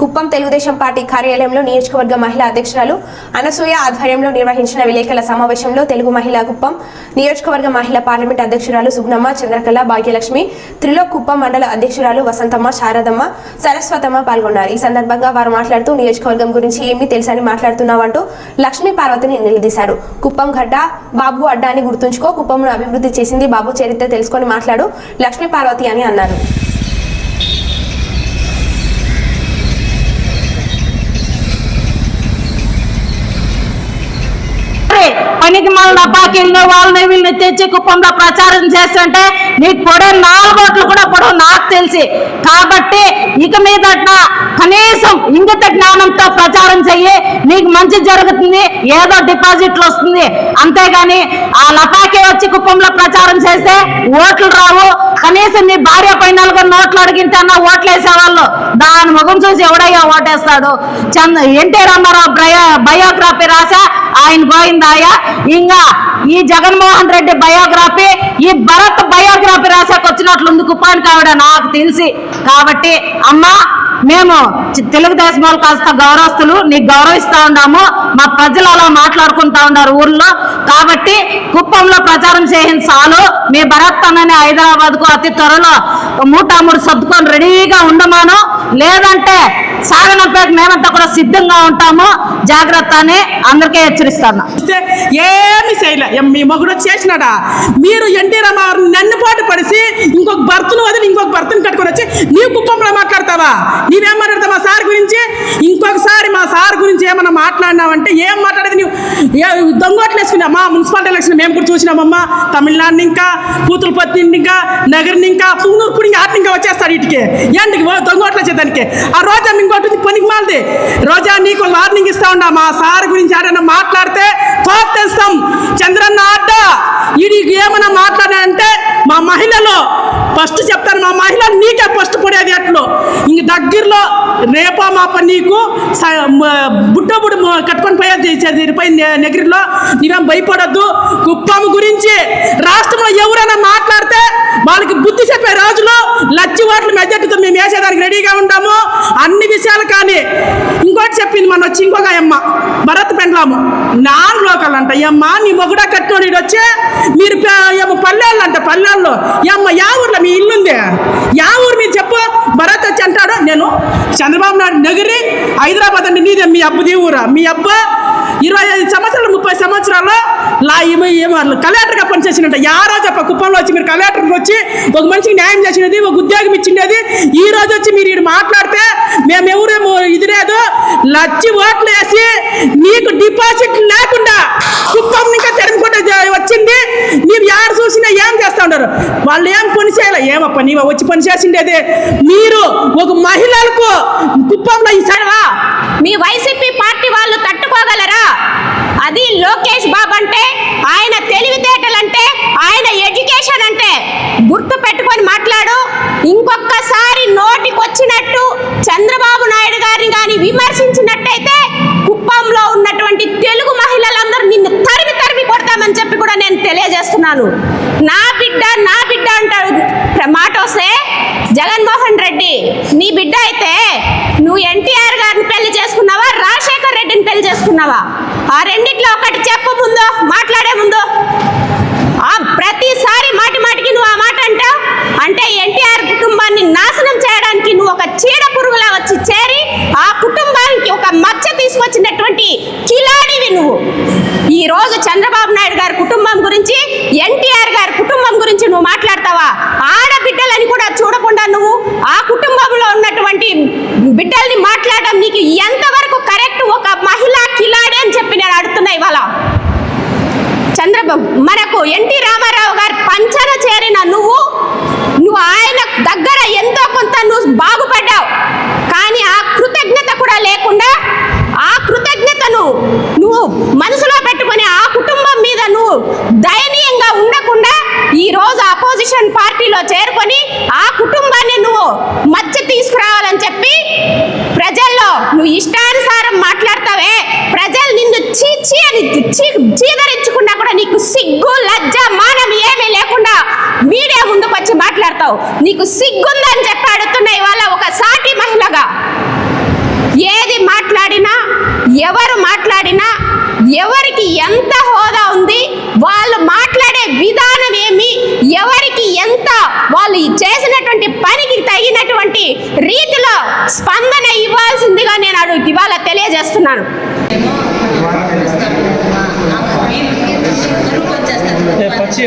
Kuppam Telugu Desam party కార్యాలయంలో నియోజకవర్గ మహిళా అధ్యక్షురాలు అనసూయ ఆధ్వర్యంలో నిర్వహించిన విలేకరుల సమావేశంలో తెలుగు మహిళా కుప్పం నియోజకవర్గ మహిళా పార్లమెంట్ అధ్యక్షురాలు సుగ్నమ్మ చంద్రకళ భాగ్యలక్ష్మి త్రిలోక్ కుప్పం మండల అధ్యక్షురాలు వసంతమ్మ శారదమ్మ సరస్వతమ్మ పాల్గొన్నారు. ఈ సందర్భంగా వారు మాట్లాడుతూ నియోజకవర్గం గురించి ఏమీ తెలుసని మాట్లాడుతున్నామంటూ లక్ష్మీ పార్వతిని నిలదీశారు. కుప్పం గడ్డ బాబు అడ్డా అని గుర్తుంచుకో కుప్పంను అభివృద్ధి చేసింది బాబు చరిత్ర తెలుసుకొని మాట్లాడు లక్ష్మీ పార్వతి అని అన్నారు. పనికి మళ్ళీ బాకీలు వాళ్ళని వీళ్ళని తెచ్చి కుప్పంలో ప్రచారం చేస్తుంటే నీకు పొడే నాలుగోట్లు కూడా పొడవు నాకు తెలిసి. కాబట్టి ఇక మీద కనీసం ఇంగిత జ్ఞానంతో ప్రచారం చెయ్యి. నీకు మంచి జరుగుతుంది ఏదో డిపాజిట్లు వస్తుంది. అంతేగాని ఆ లపాకే వచ్చి కుప్పంలో ప్రచారం చేస్తే ఓట్లు రావు. కనీసం నీ భార్య పై నోట్లు అడిగితే అన్న ఓట్లు వేసేవాళ్ళు. దాని ముఖం చూసి ఎవడయ్యా ఓటేస్తాడు? చంద్ర ఎన్టీ రామారావు బయోగ్రఫీ రాసా ఆయన పోయిందాయా? ఇంకా ఈ జగన్మోహన్ రెడ్డి బయోగ్రఫీ ఈ భరత్ బయోగ్రఫీ వచ్చినట్లు ఉంది కుప్పానికి కావిడ నాకు తెలిసి. కాబట్టి అమ్మా మేము చి- తెలుగుదేశం వాళ్ళు కాస్త గౌరవస్తులు నీకు గౌరవిస్తా ఉన్నాము. మా ప్రజలు అలా మాట్లాడుకుంటా ఉన్నారు ఊర్లో. కాబట్టి కుప్పంలో ప్రచారం చేసిన చాలు. మీ భరత్ అన్నని హైదరాబాద్కు అతి త్వరలో మూటామూడు సర్దుకొని రెడీగా ఉండమాను. లేదంటే సాగనంపేట మేమంతా కూడా సిద్ధంగా ఉంటాము. జాగ్రత్త అని అందరికీ హెచ్చరిస్తాను. ఏమి చేయలే. మీ మొగుడు చేసినాడా మీరు ఎన్టీ రామారావు నన్ను పాటు పడిసి ఇంకొక భర్తను వదిలి ఇంకొక భర్తను కట్టుకొని వచ్చి నీవు కుప్పంలో మాట్లాడతావా? నీవేం మాట్లాడతావు మా సార్ గురించి? ఇంకొకసారి మా సార్ గురించి ఏమన్నా మాట్లాడినావంటే ఏం మాట్లాడేది నువ్వు దొంగోట్లు వేసుకున్నా. మా మున్సిపాలిటీ ఎలక్షన్ మేము కూడా చూసినామమ్మా తమిళనాడుని ఇంకా కూతురుపత్తి ఇంకా నగరిని ఇంకా పుంగూరు కూడా ఇంకా ఆటని ఇంకా వచ్చేస్తాడు ఇటుకి. ఏంటికి దొంగోట్లు వచ్చేదానికి ఆ రోజా ఇంకోటి పనికి మాలది. రోజా నీకు వార్నింగ్ ఇస్తా ఉన్నా. మా సార్ గురించి ఆడన్నా మాట్లాడితే కోపేస్తాం చంద్రన్న ఆట. ఇది ఏమైనా మాట్లాడానంటే మా మహిళలు ఫస్ట్ చెప్తాను మా మహిళ నీకే ఫస్ట్ పడేది ఎట్లు? ఇంక దగ్గరలో రేపా మాప నీకు స- కట్టుకొని పోయేది పై నెగిరిలో. నీవేం భయపడద్దు. కుప్పం గురించి రాష్ట్రంలో ఎవరైనా మాట్లాడితే వాళ్ళకి బుద్ధి చెప్పే రోజులు లచ్చి ఓట్ల మెజార్టీతో మేము వేసేదానికి రెడీగా ఉంటాము అన్ని విషయాలు కానీ ఇంకోటి చెప్పింది మన వచ్చి ఇంకొక అమ్మ. భరత్ పెండ్లాము. నాన్ లోకల్ అంట అమ్మ నీ మొగుడా కట్టుకొని ఈడు వచ్చే? మీరు ఏమో పల్లెళ్ళు అంట పల్లెల్లో. ఈ అమ్మ యా ఊర్లో మీ ఇల్లుంది? యా ఊరు మీరు చెప్పు. భరత్ వచ్చి అంటాడు నేను చంద్రబాబు నాయుడు నగిరి హైదరాబాద్ అంటే నీదే మీ అబ్బుది ఊరా మీ అబ్బ ఇరవై ఐదు సంవత్సరాలు ముప్పై సంవత్సరాలు లా ఏమో ఏమో కలెక్టర్గా పనిచేసినట్ట యారో చెప్ప కుప్పంలో వచ్చి మీరు కలెక్టర్కి వచ్చి ఒక మనిషికి న్యాయం చేసినది ఒక ఉద్యోగం ఇచ్చిండేది ఈ రోజు వచ్చి మీరు ఈడు మాట్లాడితే మేము ఎవరేమో ఇది లేదు. లచ్చి ఓట్లు వేసి నీకు డిపాజిట్ లేకుండా కుప్పం ఇంకా తెరనుకుంటే వచ్చింది. నీవు యారు చూసినా ఏం చేస్తూ ఉంటారు వాళ్ళు ఏం పని చేయాలి? ఏమప్ప నీవు వచ్చి పని చేసిండేది? మీరు ఒక మహిళలకు కుప్పంలో ఇస్తారా మీ వైసీపీ పార్టీ వాళ్ళు తట్టుకోగలరా? అది లోకేష్ బాబు అంటే ఆయన తెలివితేటలు అంటే ఆయన ఎడ్యుకేషన్ అంటే. గుర్తు పెట్టుకొని మాట్లాడు. ఇంకొకసారి నోటికొచ్చినట్టు చంద్రబాబు నాయుడు గారిని కానీ విమర్శించినట్టయితే కుప్పంలో ఉన్నటువంటి తెలుగు మహిళలందరూ నిన్ను తరిమి తరిమి కొడతామని చెప్పి కూడా నేను తెలియజేస్తున్నాను నా బిడ్డ నా బిడ్డ అంటాడు మాట వస్తే జగన్మోహన్ రెడ్డి నీ బిడ్డ అయితే నువ్వు ఎన్టీఆర్ గారిని పెళ్ళి చేసుకున్నావా రాజశేఖర్ రెడ్డిని పెళ్ళి చేసుకున్నావా? ఆ రెండిట్లో ఒకటి చెప్పు ముందు మాట్లాడే ముందు ఆ ప్రతిసారి మాటి మాటికి నువ్వు ఆ మాట అంటావు అంటే ఎన్టీఆర్ కుటుంబాన్ని నాశనం చేయడానికి నువ్వు ఒక చీడ పురుగులా వచ్చి చేరి ఆ కుటుంబానికి ఒక మచ్చ తీసుకొచ్చినటువంటి కిలాడివి నువ్వు. ఈ రోజు చంద్రబాబు నాయుడు గారి కుటుంబం గురించి ఎన్టీఆర్ గారి కుటుంబం గురించి నువ్వు మాట్లాడతావా? ఆడబిడ్డలని కూడా చూడకుండా నువ్వు ఆ కుటుంబంలో ఉన్నటువంటి బిడ్డల్ని మాట్లాడడం నీకు ఎంతవరకు కరెక్ట్? ఒక మహిళా కిలాడి అని చెప్పి నేను అడుగుతున్నా ఇవాళ. చంద్రబాబు మనకు ఎన్టీ రామారావు గారు పంచ చేరిన నువ్వు నువ్వు ఆయన దగ్గర ఎంతో కొంత నువ్వు బాగుపడ్డావు కానీ ఆ కృతజ్ఞత కూడా లేకుండా ఆ కృతజ్ఞతను నువ్వు మనసులో పెట్టుకొని ఆ కుటుంబం మీద నువ్వు దయనీయంగా ఉండకుండా ఈ రోజు అపోజిషన్ పార్టీలో చేరుకొని ఆ కుటుంబాన్ని నువ్వు మధ్య తీసుకురావాలని చెప్పి ప్రజల్లో నువ్వు ఇష్టానుసారం మాట్లాడతావే. ప్రజలు నిన్ను చీచి అని చీదరించుకున్నా కూడా నీకు సిగ్గు లజ్జ మానం ఏమీ లేకుండా మీడియా ముందుకు వచ్చి మాట్లాడతావు. నీకు సిగ్గుందని చెప్పి అడుగుతున్న ఇవాళ ఒక సాటి మహిళగా ఏది మాట్లాడినా ఎవరు మాట్లాడినా ఎవరికి ఎంత హోదా ఉంది వాళ్ళు మాట్లాడే విధానం ఏమి ఎవరికి ఎంత వాళ్ళు చేసినటువంటి పనికి తగినటువంటి రీతిలో స్పందన ఇవ్వాల్సిందిగా నేను అడుగు ఇవాళ తెలియజేస్తున్నాను పచ్చి